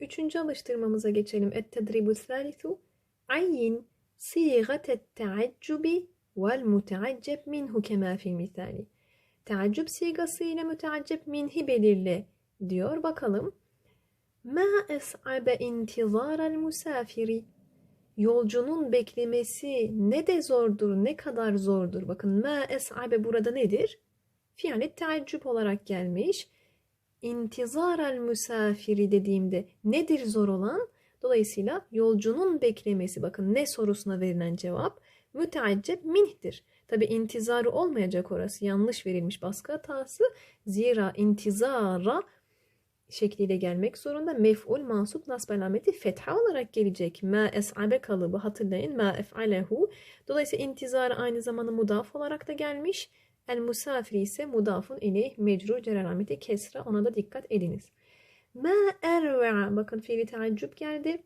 Üçüncü alıştırmamıza geçelim. Et-tedribu thalithu. Ayyin sigatet teaccubi vel muteacceb minhu kema fil misali. Teaccüp sigası ile müteaccep minhi belirle diyor. Bakalım. Ma es'abe intizarel musafiri. Yolcunun beklemesi ne de zordur, ne kadar zordur. Bakın ma es'abe burada nedir? Fiyalet teaccüp olarak gelmiş. İntizarel musafiri dediğimde nedir zor olan? Dolayısıyla yolcunun beklemesi bakın ne sorusuna verilen cevap müteaccep minhtir. Tabi intizarı olmayacak orası yanlış verilmiş baskı hatası. Zira intizara şekliyle gelmek zorunda. Mef'ul mansup nasb alameti fetha olarak gelecek. Ma es'abe kalıbı hatırlayın. Ma ef'alehu. Dolayısıyla intizar aynı zamanda mudaf olarak da gelmiş. El musafir ise mudafun ileyh mecrur cer alameti kesra. Ona da dikkat ediniz. Ma erve'a. Bakın fiili teaccüp geldi.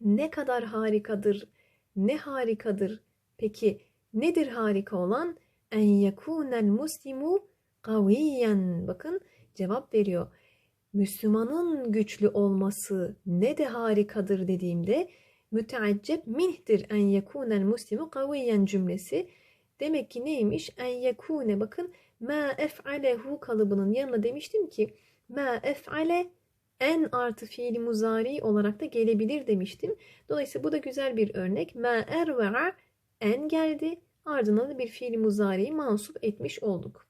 Ne kadar harikadır. Ne harikadır. Peki nedir harika olan? En yekunel muslimu kaviyen. Bakın cevap veriyor. Müslümanın güçlü olması ne de harikadır dediğimde müteaccep minhtir en yekunel muslimu kaviyen cümlesi. Demek ki neymiş? En yekune bakın ma ef'alehu kalıbının yanına demiştim ki ma ef'ale en artı fiili muzari olarak da gelebilir demiştim. Dolayısıyla bu da güzel bir örnek. Ma erve'a en geldi. Ardından da bir fiili muzariyi mansup etmiş olduk.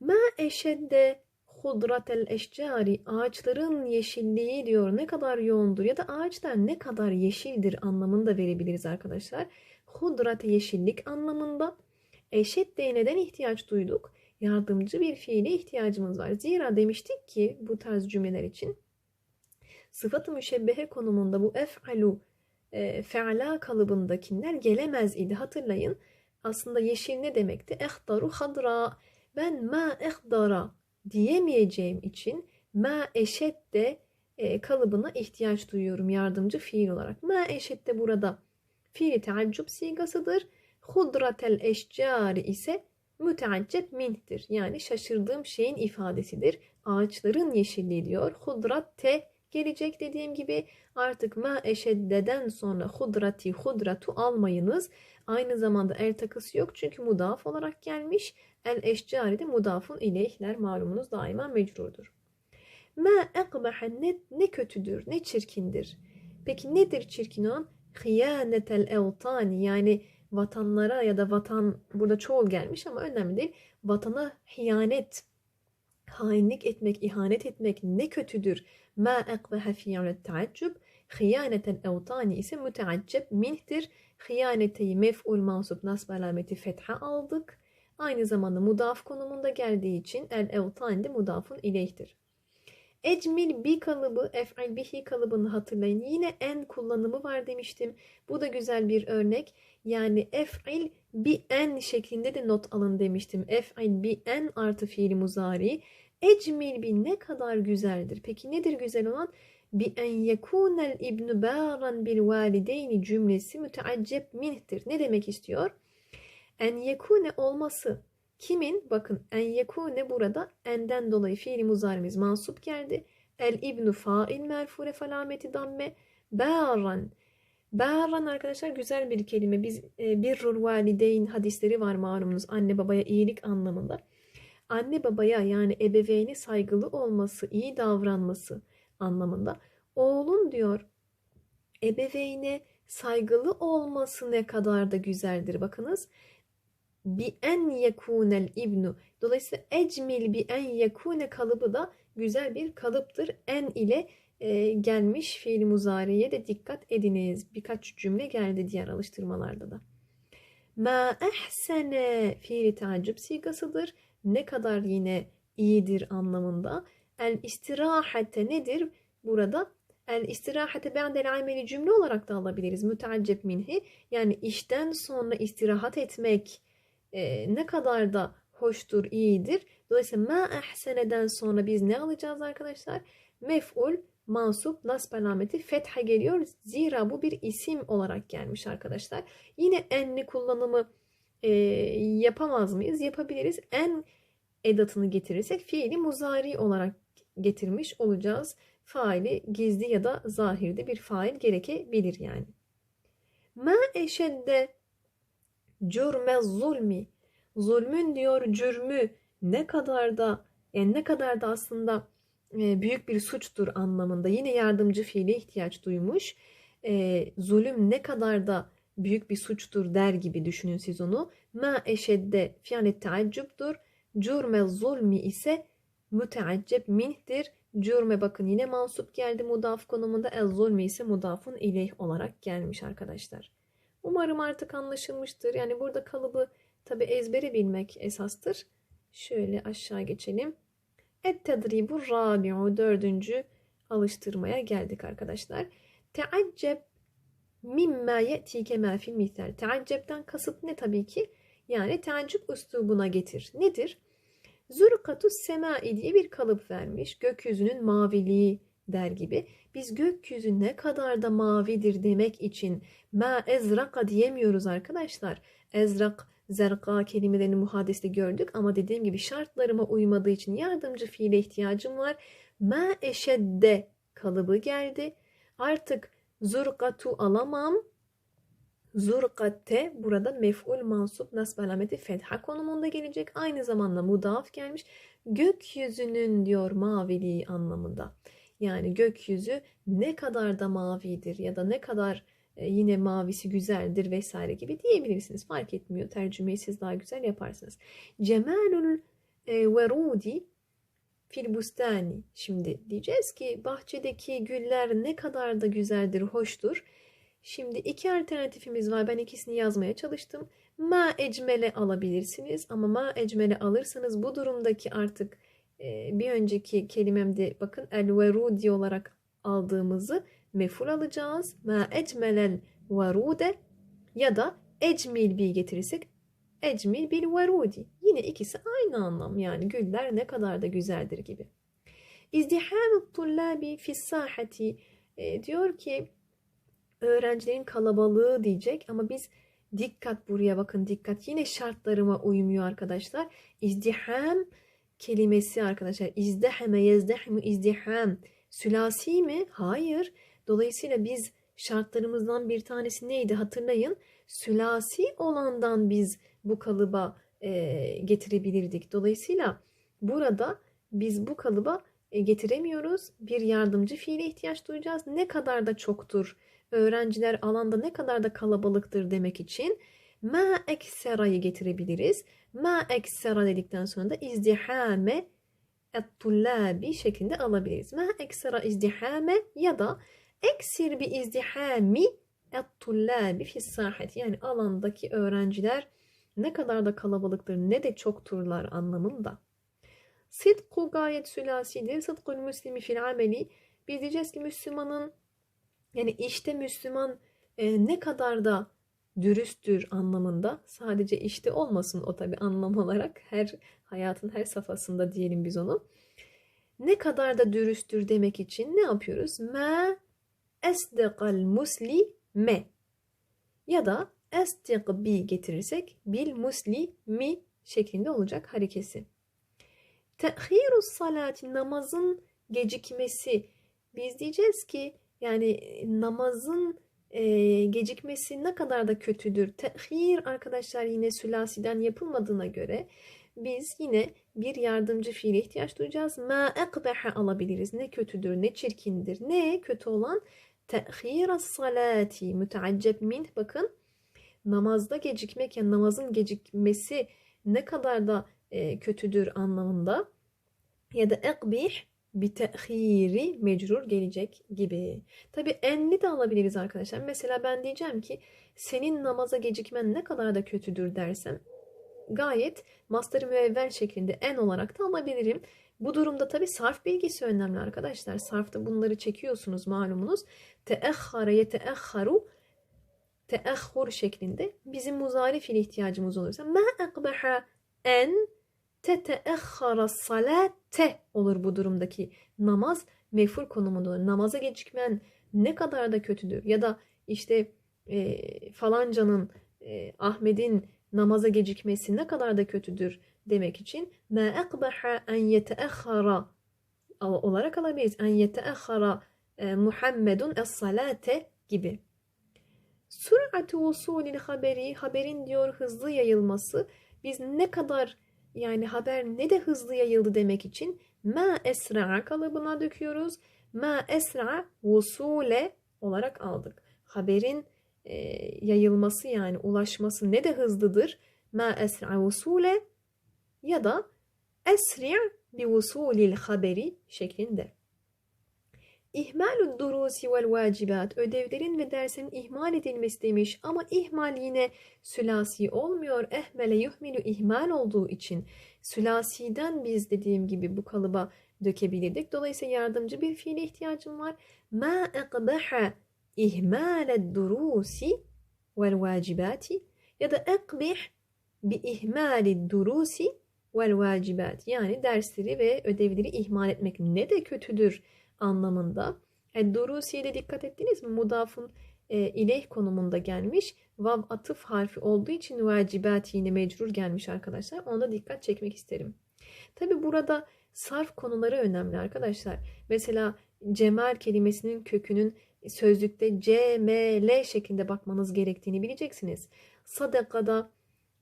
Ma eşedde hudratel eşcari ağaçların yeşilliği diyor ne kadar yoğundur ya da ağaçlar ne kadar yeşildir anlamında verebiliriz arkadaşlar. Hudrat yeşillik anlamında. Eşedde'ye neden ihtiyaç duyduk? Yardımcı bir fiile ihtiyacımız var. Zira demiştik ki bu tarz cümleler için sıfat-ı müşebbehe konumunda bu ef'alu e, fe'la kalıbındakiler gelemez idi. Hatırlayın. Aslında yeşil ne demekti? Ehdaru hadra. Ben ma ehdara diyemeyeceğim için ma eşette e, kalıbına ihtiyaç duyuyorum yardımcı fiil olarak. Ma eşette burada fiili teaccüp sigasıdır. Hudratel eşcari ise müteaccep minhtir. Yani şaşırdığım şeyin ifadesidir. Ağaçların yeşilliği diyor. Hudrat te gelecek dediğim gibi artık ma eşeddeden sonra hudrati hudratu almayınız. Aynı zamanda el takısı yok çünkü mudaf olarak gelmiş. El eşcari de mudafun ileyhler malumunuz daima mecrurdur. Ma ekbehe ne, ne kötüdür, ne çirkindir. Peki nedir çirkin olan? Hıyanetel evtani yani vatanlara ya da vatan burada çoğul gelmiş ama önemli değil. Vatana hiyanet, hainlik etmek, ihanet etmek ne kötüdür. Ma ekbehe fiyalet teaccüb. Hıyanetel evtani ise müteaccep minhtir. Hıyaneteyi mef'ul mansup nasb alameti fetha aldık. Aynı zamanda mudaf konumunda geldiği için el evtani de mudafun ileyhtir. Ecmil bi kalıbı, ef'al bihi kalıbını hatırlayın. Yine en kullanımı var demiştim. Bu da güzel bir örnek. Yani ef'il bi en şeklinde de not alın demiştim. Ef'il bi en artı fiili muzari. Ecmil bi ne kadar güzeldir. Peki nedir güzel olan? Bi en yekunel ibnu baran bil valideyni cümlesi müteaccep minhtir. Ne demek istiyor? En yekune olması Kimin? Bakın en yekune burada enden dolayı fiili muzarimiz mansup geldi. El ibnu fail merfure falameti damme. Bâran. Bâran arkadaşlar güzel bir kelime. Biz e, birrul valideyn hadisleri var malumunuz. Anne babaya iyilik anlamında. Anne babaya yani ebeveyni saygılı olması, iyi davranması anlamında. Oğlun diyor ebeveyne saygılı olması ne kadar da güzeldir. Bakınız bi en yekunel ibnu. Dolayısıyla ecmil bi en yekune kalıbı da güzel bir kalıptır. En ile e, gelmiş fiil muzariye de dikkat ediniz. Birkaç cümle geldi diğer alıştırmalarda da. Ma ehsene fiili tacip sigasıdır. Ne kadar yine iyidir anlamında. El istirahate nedir? Burada el istirahate ba'del ameli cümle olarak da alabiliriz. Müteaccep minhi. Yani işten sonra istirahat etmek, e, ne kadar da hoştur, iyidir. Dolayısıyla ma ehseneden sonra biz ne alacağız arkadaşlar? Mef'ul, mansup, nasb alameti fetha geliyor. Zira bu bir isim olarak gelmiş arkadaşlar. Yine enli kullanımı e, yapamaz mıyız? Yapabiliriz. En edatını getirirsek fiili muzari olarak getirmiş olacağız. faili gizli ya da zahirde bir fail gerekebilir yani. Ma eşedde cürme zulmi. Zulmün diyor cürmü ne kadar da yani ne kadar da aslında e, büyük bir suçtur anlamında. Yine yardımcı fiile ihtiyaç duymuş. E, zulüm ne kadar da büyük bir suçtur der gibi düşünün siz onu. Ma eşedde fi'li teaccüptür. Cürme zulmi ise müteaccep minhtir. Cürme bakın yine mansup geldi mudaf konumunda. El zulmi ise mudafun ileyh olarak gelmiş arkadaşlar. Umarım artık anlaşılmıştır. Yani burada kalıbı tabi ezbere bilmek esastır. Şöyle aşağı geçelim. Et tedribu rabi'u dördüncü alıştırmaya geldik arkadaşlar. Teaccep mimma ye'tike ma fil misal. Teaccepten kasıt ne tabii ki? Yani teaccüp üslubuna getir. Nedir? Zürkatus semai diye bir kalıp vermiş. Gökyüzünün maviliği der gibi. Biz gökyüzü ne kadar da mavidir demek için ma ezraka diyemiyoruz arkadaşlar. Ezrak, zerka kelimelerini muhadiste gördük ama dediğim gibi şartlarıma uymadığı için yardımcı fiile ihtiyacım var. Ma eşedde kalıbı geldi. Artık zurkatu alamam. Zurkatte burada mef'ul mansup nasb alameti fetha konumunda gelecek. Aynı zamanda mudaf gelmiş. Gökyüzünün diyor maviliği anlamında. Yani gökyüzü ne kadar da mavidir ya da ne kadar e, yine mavisi güzeldir vesaire gibi diyebilirsiniz. Fark etmiyor. Tercümeyi siz daha güzel yaparsınız. Cemalul e, verudi fil bustani. Şimdi diyeceğiz ki bahçedeki güller ne kadar da güzeldir, hoştur. Şimdi iki alternatifimiz var. Ben ikisini yazmaya çalıştım. Ma ecmele alabilirsiniz ama ma ecmele alırsanız bu durumdaki artık e, bir önceki kelimemde bakın el verudi olarak aldığımızı meful alacağız. Ma ecmelel verude ya da ecmil bir getirirsek ecmil bil verudi. Yine ikisi aynı anlam yani güller ne kadar da güzeldir gibi. İzdiham tullabi fis sahati e, diyor ki öğrencilerin kalabalığı diyecek ama biz dikkat buraya bakın dikkat yine şartlarıma uymuyor arkadaşlar. İzdiham kelimesi arkadaşlar izdeheme yezdehmu izdiham sülasi mi? Hayır. Dolayısıyla biz şartlarımızdan bir tanesi neydi hatırlayın. Sülasi olandan biz bu kalıba e, getirebilirdik. Dolayısıyla burada biz bu kalıba e, getiremiyoruz. Bir yardımcı fiile ihtiyaç duyacağız. Ne kadar da çoktur öğrenciler alanda ne kadar da kalabalıktır demek için ma eksera'yı getirebiliriz. Ma eksera dedikten sonra da izdihame et-tullabi şeklinde alabiliriz. Ma eksera izdihame ya da eksir bir izdihami et-tullabi yani alandaki öğrenciler ne kadar da kalabalıktır ne de çokturlar anlamında. Sıdku gayet sülasidir. Sıdkul müslimi fil ameli. Biz diyeceğiz ki Müslümanın yani işte Müslüman e, ne kadar da dürüsttür anlamında sadece işte olmasın o tabi anlam olarak her hayatın her safhasında diyelim biz onu. Ne kadar da dürüsttür demek için ne yapıyoruz? Ma esdekal musli me ya da bi getirirsek bil musli mi şeklinde olacak harekesi. Tehirus salati namazın gecikmesi. Biz diyeceğiz ki yani namazın e, gecikmesi ne kadar da kötüdür. Tehir arkadaşlar yine sülasiden yapılmadığına göre biz yine bir yardımcı fiile ihtiyaç duyacağız. Ma ekbehe alabiliriz. Ne kötüdür, ne çirkindir. Ne kötü olan? Tehir salati müteaccep min. Bakın namazda gecikmek yani namazın gecikmesi ne kadar da e, kötüdür anlamında. Ya da ekbih bir tehiri mecrur gelecek gibi. Tabi enli de alabiliriz arkadaşlar. Mesela ben diyeceğim ki senin namaza gecikmen ne kadar da kötüdür dersem gayet master müevvel şeklinde en olarak da alabilirim. Bu durumda tabi sarf bilgisi önemli arkadaşlar. Sarfta bunları çekiyorsunuz malumunuz. Teehhare yeteehharu teehhur şeklinde bizim muzari fiil ihtiyacımız olursa ma ekbeha en teteehhara salate olur bu durumdaki namaz mefur konumunda olur. Namaza gecikmen ne kadar da kötüdür ya da işte e, falancanın e, Ahmet'in namaza gecikmesi ne kadar da kötüdür demek için ma ekbeha en yeteehhara al- olarak alabiliriz. En yeteahhara e, Muhammedun es-salate gibi. Sür'atu usulil haberi, haberin diyor hızlı yayılması. Biz ne kadar yani haber ne de hızlı yayıldı demek için ma esra'a kalıbına döküyoruz. Ma esra'a vusule olarak aldık. Haberin e, yayılması yani ulaşması ne de hızlıdır. Ma esra'a vusule ya da esri' bi vusulil haberi şeklinde. İhmalü durusi vel vacibat ödevlerin ve derslerin ihmal edilmesi demiş ama ihmal yine sülasi olmuyor. Ehmele yuhmilu ihmal olduğu için sülasiden biz dediğim gibi bu kalıba dökebilirdik. Dolayısıyla yardımcı bir fiile ihtiyacım var. Ma ekbeha ihmaled durusi vel vacibati ya da ekbih bi ihmalid durusi vel vacibat yani dersleri ve ödevleri ihmal etmek ne de kötüdür anlamında. E, Durusi'ye de dikkat ettiniz mi? Mudafun e, ileyh konumunda gelmiş. Vav atıf harfi olduğu için vacibat yine mecrur gelmiş arkadaşlar. Ona dikkat çekmek isterim. Tabi burada sarf konuları önemli arkadaşlar. Mesela cemal kelimesinin kökünün sözlükte C, M, L şeklinde bakmanız gerektiğini bileceksiniz. Sadakada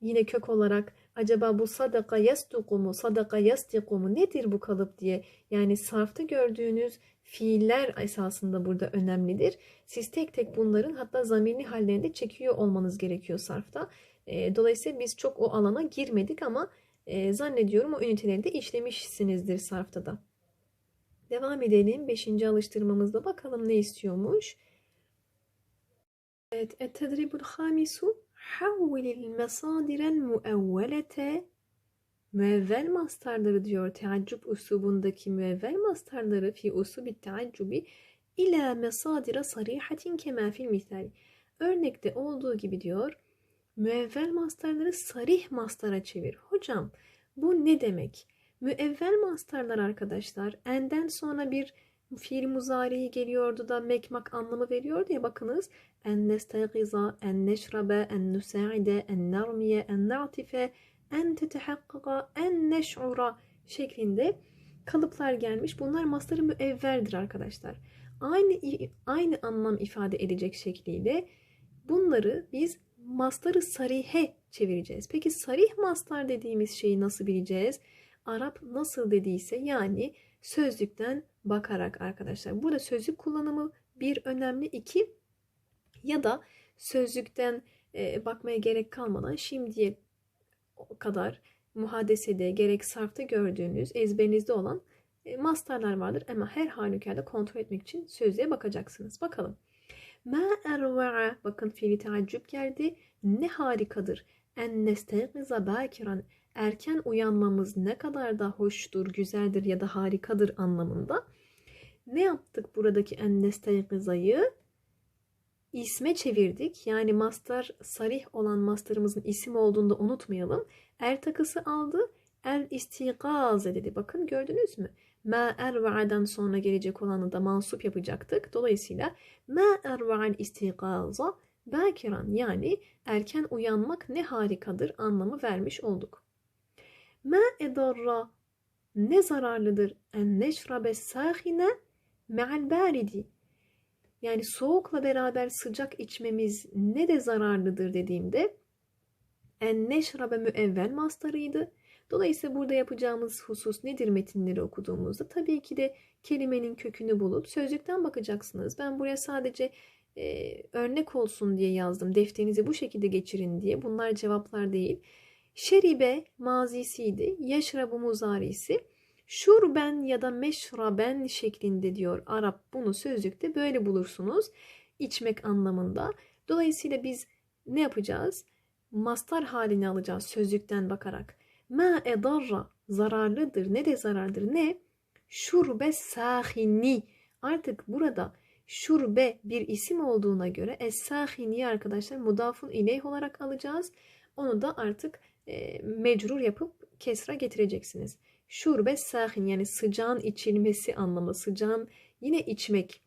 yine kök olarak acaba bu sadaka yastuku mu, sadaka yastiku mu nedir bu kalıp diye yani sarfta gördüğünüz fiiller esasında burada önemlidir. Siz tek tek bunların hatta zamirli hallerinde çekiyor olmanız gerekiyor sarfta. E, dolayısıyla biz çok o alana girmedik ama e, zannediyorum o üniteleri de işlemişsinizdir sarfta da. Devam edelim. Beşinci alıştırmamızda bakalım ne istiyormuş. Evet. Et-tedribul hamisu havvilil mesadirel muevvelete müevvel mastarları diyor teaccüp usubundaki müevvel mastarları fi usubi teaccubi ila mesadire sarihatin kema fil misal. Örnekte olduğu gibi diyor müevvel mastarları sarih mastara çevir. Hocam bu ne demek? Müevvel mastarlar arkadaşlar enden sonra bir fiil muzariyi geliyordu da mekmak anlamı veriyordu ya bakınız en nestaygiza, en neşrabe, en nusa'ide, en narmiye, en na'tife, en tetehakkaka, en neş'ura şeklinde kalıplar gelmiş. Bunlar mastarı müevverdir arkadaşlar. Aynı aynı anlam ifade edecek şekliyle bunları biz mastarı sarihe çevireceğiz. Peki sarih mastar dediğimiz şeyi nasıl bileceğiz? Arap nasıl dediyse yani sözlükten bakarak arkadaşlar. Burada sözlük kullanımı bir önemli iki ya da sözlükten e, bakmaya gerek kalmadan şimdiye kadar muhadesede gerek sarfta gördüğünüz ezberinizde olan e, vardır ama her halükarda kontrol etmek için sözlüğe bakacaksınız. Bakalım. Ma erva'a bakın fiili teaccüp geldi. Ne harikadır. En nesteygiza bakiran erken uyanmamız ne kadar da hoştur, güzeldir ya da harikadır anlamında. Ne yaptık buradaki en nesteygizayı? isme çevirdik. Yani master sarih olan masterımızın isim olduğunu da unutmayalım. Er takısı aldı. El istigaze dedi. Bakın gördünüz mü? Ma erva'dan sonra gelecek olanı da mansup yapacaktık. Dolayısıyla ma erva'al istigaza bakiran yani erken uyanmak ne harikadır anlamı vermiş olduk. Ma edarra ne zararlıdır en neşrabe sahine me'al baridi yani soğukla beraber sıcak içmemiz ne de zararlıdır dediğimde en neşrabe müevvel mastarıydı. Dolayısıyla burada yapacağımız husus nedir metinleri okuduğumuzda? Tabii ki de kelimenin kökünü bulup sözlükten bakacaksınız. Ben buraya sadece e, örnek olsun diye yazdım. Defterinizi bu şekilde geçirin diye. Bunlar cevaplar değil. Şeribe mazisiydi. Yeşrabu muzarisi. Şurben ya da meşraben şeklinde diyor Arap. Bunu sözlükte böyle bulursunuz. İçmek anlamında. Dolayısıyla biz ne yapacağız? Mastar halini alacağız sözlükten bakarak. Ma edarra zararlıdır. Ne de zarardır? Ne? Şurbe sahini. Artık burada şurbe bir isim olduğuna göre es-sahini arkadaşlar mudafun ileyh olarak alacağız. Onu da artık e, mecrur yapıp kesra getireceksiniz. Şurbe sahin yani sıcağın içilmesi anlamı. Sıcağın yine içmek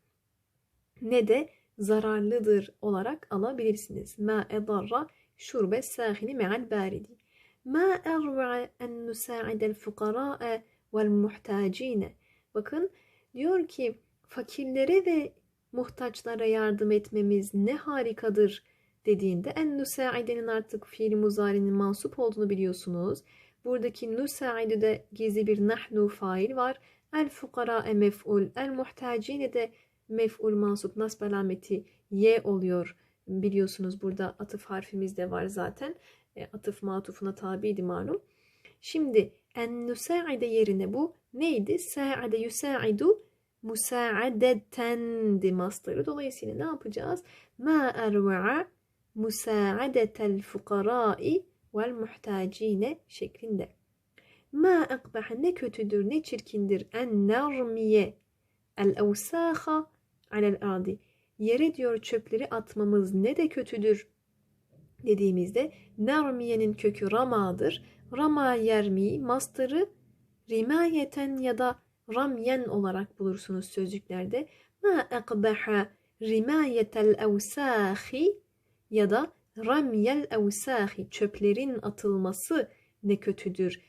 ne de zararlıdır olarak alabilirsiniz. Ma edarra şurbe sahini me'al baridi. Ma erva'a en nusa'idel fukara'a vel muhtacine. Bakın diyor ki fakirlere ve muhtaçlara yardım etmemiz ne harikadır dediğinde en nusaidenin artık fiil muzarinin mansup olduğunu biliyorsunuz. Buradaki nusaide gizli bir nahnu fail var. El fukara mef'ul. El muhtacine de mef'ul mansup nasb alameti y oluyor. Biliyorsunuz burada atıf harfimiz de var zaten. E, atıf matufuna tabiydi malum. Şimdi en nusaide yerine bu neydi? Sa'ade yusaidu musaadeten mastarı. Dolayısıyla ne yapacağız? Ma erva'a musaadetel fukarai vel muhtacine şeklinde. Ma ekbah ne kötüdür ne çirkindir en narmiye el evsaha alel ardi. Yere diyor çöpleri atmamız ne de kötüdür dediğimizde narmiyenin kökü ramadır. Rama yermi mastarı rimayeten ya da ramyen olarak bulursunuz sözcüklerde. Ma ekbaha rimayetel evsahi ya da ramyel evsahi çöplerin atılması ne kötüdür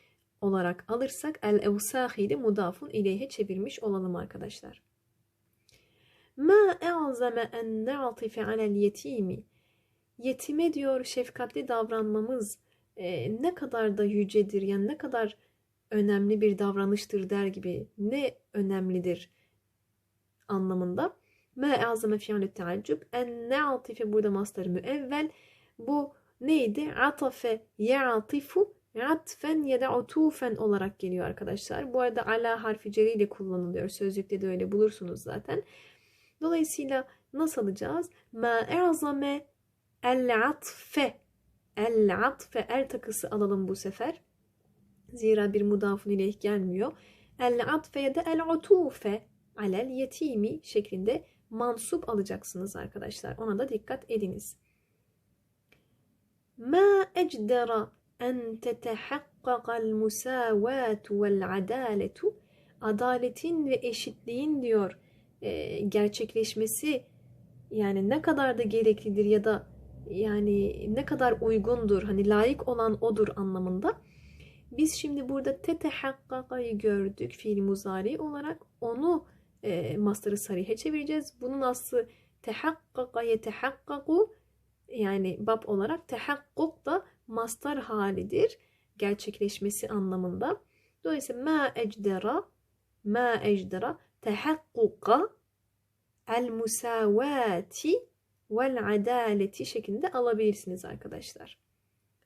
olarak alırsak el evsahi de mudafun ileyhe çevirmiş olalım arkadaşlar. Ma e'azame en ne'atife alel yetimi yetime diyor şefkatli davranmamız e, ne kadar da yücedir yani ne kadar önemli bir davranıştır der gibi ne önemlidir anlamında. Ma azame fi'lü teaccüb en ne'atife burada mastarı müevvel bu neydi? Atafe ya'atifu atfen ya da utufen olarak geliyor arkadaşlar. Bu arada ala harfi ceriyle kullanılıyor. Sözlükte de öyle bulursunuz zaten. Dolayısıyla nasıl alacağız? Ma e'azame el atfe el atfe el takısı alalım bu sefer. Zira bir mudafun ileyh gelmiyor. El atfe ya da el utufe alel yetimi şeklinde mansup alacaksınız arkadaşlar. Ona da dikkat ediniz. Ma ecdera en tetehakkakal musavatu vel adaletu adaletin ve eşitliğin diyor e, gerçekleşmesi yani ne kadar da gereklidir ya da yani ne kadar uygundur hani layık olan odur anlamında. Biz şimdi burada tetehakkakayı gördük fiil muzari olarak onu e, mastarı sarihe çevireceğiz. Bunun aslı tehakkaka yetehakkaku yani bab olarak tehakkuk da mastar halidir. Gerçekleşmesi anlamında. Dolayısıyla ma ecdera ma ecdera tehakkuka el musavati vel adaleti şeklinde alabilirsiniz arkadaşlar.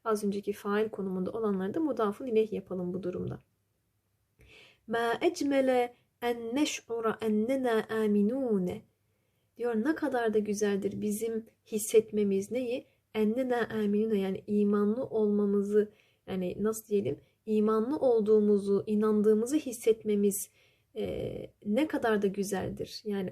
Az önceki fail konumunda olanları da mudafun ileyh yapalım bu durumda. Ma ecmele en neş'ura ennena aminune diyor ne kadar da güzeldir bizim hissetmemiz neyi? Ennena aminune yani imanlı olmamızı yani nasıl diyelim imanlı olduğumuzu, inandığımızı hissetmemiz e, ne kadar da güzeldir. Yani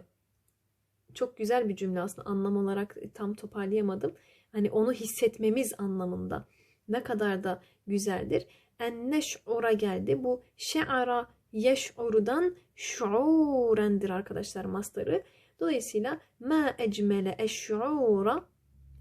çok güzel bir cümle aslında anlam olarak tam toparlayamadım. Hani onu hissetmemiz anlamında ne kadar da güzeldir. En neş'ura geldi. Bu şe'ara yeş'urudan şuurendir arkadaşlar mastarı. Dolayısıyla ma ecmele eş'ura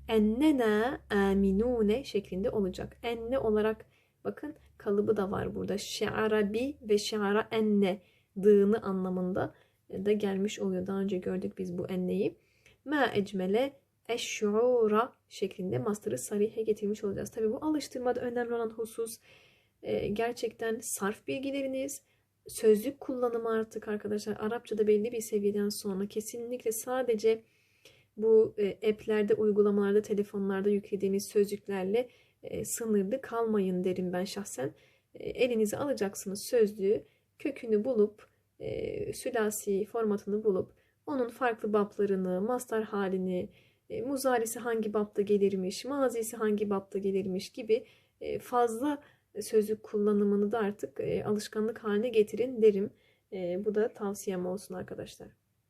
ennena aminune şeklinde olacak. Enne olarak bakın kalıbı da var burada. Şe'ara bi ve şe'ara enne dığını anlamında da gelmiş oluyor. Daha önce gördük biz bu enneyi. Ma ecmele eş'ura şeklinde master'ı sarihe getirmiş olacağız. Tabi bu alıştırmada önemli olan husus e, gerçekten sarf bilgileriniz, sözlük kullanımı artık arkadaşlar Arapçada belli bir seviyeden sonra kesinlikle sadece bu e, app'lerde, uygulamalarda, telefonlarda yüklediğiniz sözlüklerle e, sınırlı kalmayın derim ben şahsen. E, elinize alacaksınız sözlüğü, kökünü bulup, sülasi formatını bulup onun farklı baplarını, mastar halini, muzarisi hangi bapta gelirmiş, mazisi hangi bapta gelirmiş gibi fazla sözlük kullanımını da artık alışkanlık haline getirin derim. Bu da tavsiyem olsun arkadaşlar.